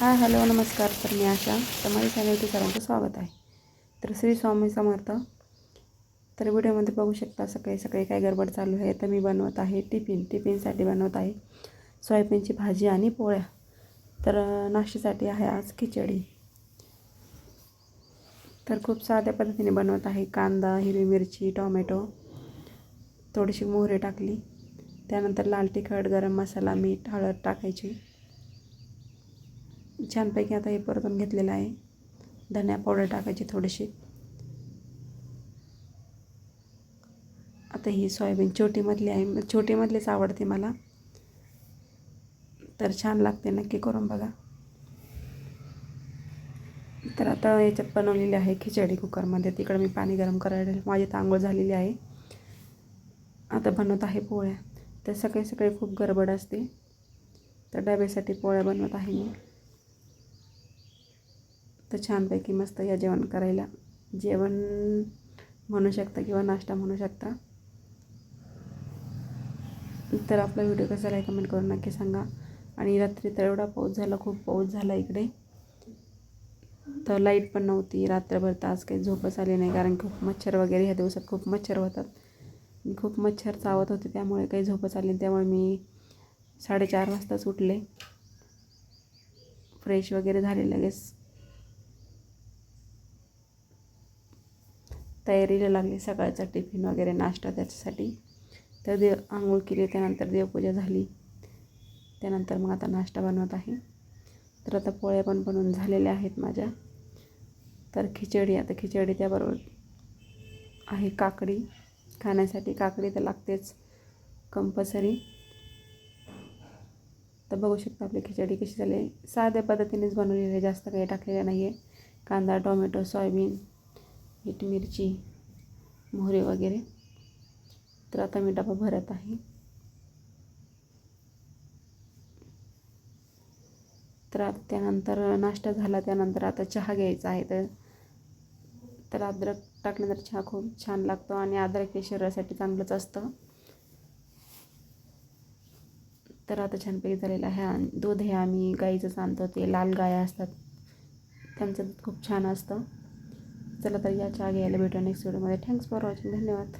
Hi hello नमस्कार. तर मी आशा. तर माझ्या चॅनलवरती सर्वांचं स्वागत आहे. तर श्री स्वामी समर्थ. तर व्हिडिओमध्ये बघू शकता सकाळी सकाळी काय गडबड चालू आहे तर मी बनवत आहे टिफिन. टिफिनसाठी बनवत आहे सोयाबीनची भाजी आणि पोळ्या. तर नाश्त्यासाठी आहे आज खिचडी. तर खूप साध्या पद्धतीने बनवत आहे. कांदा हिरवी मिरची टोमॅटो. थोडीशी मोहरी टाकली. त्यानंतर लाल तिखट गरम मसाला मीठ हळद टाकायची. छानपैकी आता हे परतून घेतलेलं आहे. धन्या पावडर टाकायची थोडीशी आता ही सोयाबीन छोटीमधली आहे. छोटीमधलीच आवडते मला. तर छान लागते नक्की करून बघा. तर आता याच्यात बनवलेली आहे खिचडी कुकरमध्ये. तिकडं मी पाणी गरम करायला माझी तांगोळ झालेली आहे. आता बनवत आहे पोळ्या. तर सकाळी सकाळी खूप गडबड असते. तर डब्यासाठी पोळ्या बनवत आहे मी. तर छानपैकी मस्त या जेवण करायला. जेवण म्हणू शकता किंवा नाश्ता म्हणू शकता. तर आपला व्हिडिओ कसा आहे कमेंट करून नक्की सांगा. आणि रात्री तर एवढा पाऊस झाला खूप पाऊस झाला इकडे. तर लाइट पण नव्हती. रात्रभर तर आज काही झोपच आली नाही कारण खूप मच्छर वगैरे ह्या दिवसात खूप मच्छर होतात. खूप मच्छर चावत होते त्यामुळे काही झोपच आली नाही. त्यामुळे मी साडेचार वाजताच उठले. फ्रेश वगैरे झाले लगेच. तयारीला लागली सकाळचा टिफिन वगैरे नाश्ता त्याच्यासाठी. तर देव आंघोळ केली त्यानंतर देवपूजा झाली. त्यानंतर मग आता नाश्ता बनवत आहे. तर आता पोळ्या पण बनवून झालेल्या आहेत माझ्या. तर खिचडी आता खिचडी त्याबरोबर आहे काकडी. खाण्यासाठी काकडी तर लागतेच कंपल्सरी. तर बघू शकता आपली खिचडी कशी झाली. साध्या पद्धतीनेच बनवलेली आहे. जास्त काही टाकलेलं नाही आहे कांदा टोमॅटो सोयाबीन मीठ मिरची मोहरी वगैरे. तर आता मी डबा भरत आहे. तर आता त्यानंतर नाश्ता झाला त्यानंतर आता चहा घ्यायचा आहे. तर तर अद्रक टाकल्यानंतर चहा खूप छान लागतो आणि अद्रक हे शरीरासाठी चांगलंच असतं. तर आता छानपैकी झालेलं आहे. आणि दूध हे आम्ही गाईचंच आणतो. ते लाल गाया असतात. त्यांचं दूध खूप छान असतं. चला तर या चहा घ्यायला भेटू नेक्स्ट व्हिडिओमध्ये थँक्स फॉर वॉचिंग धन्यवाद.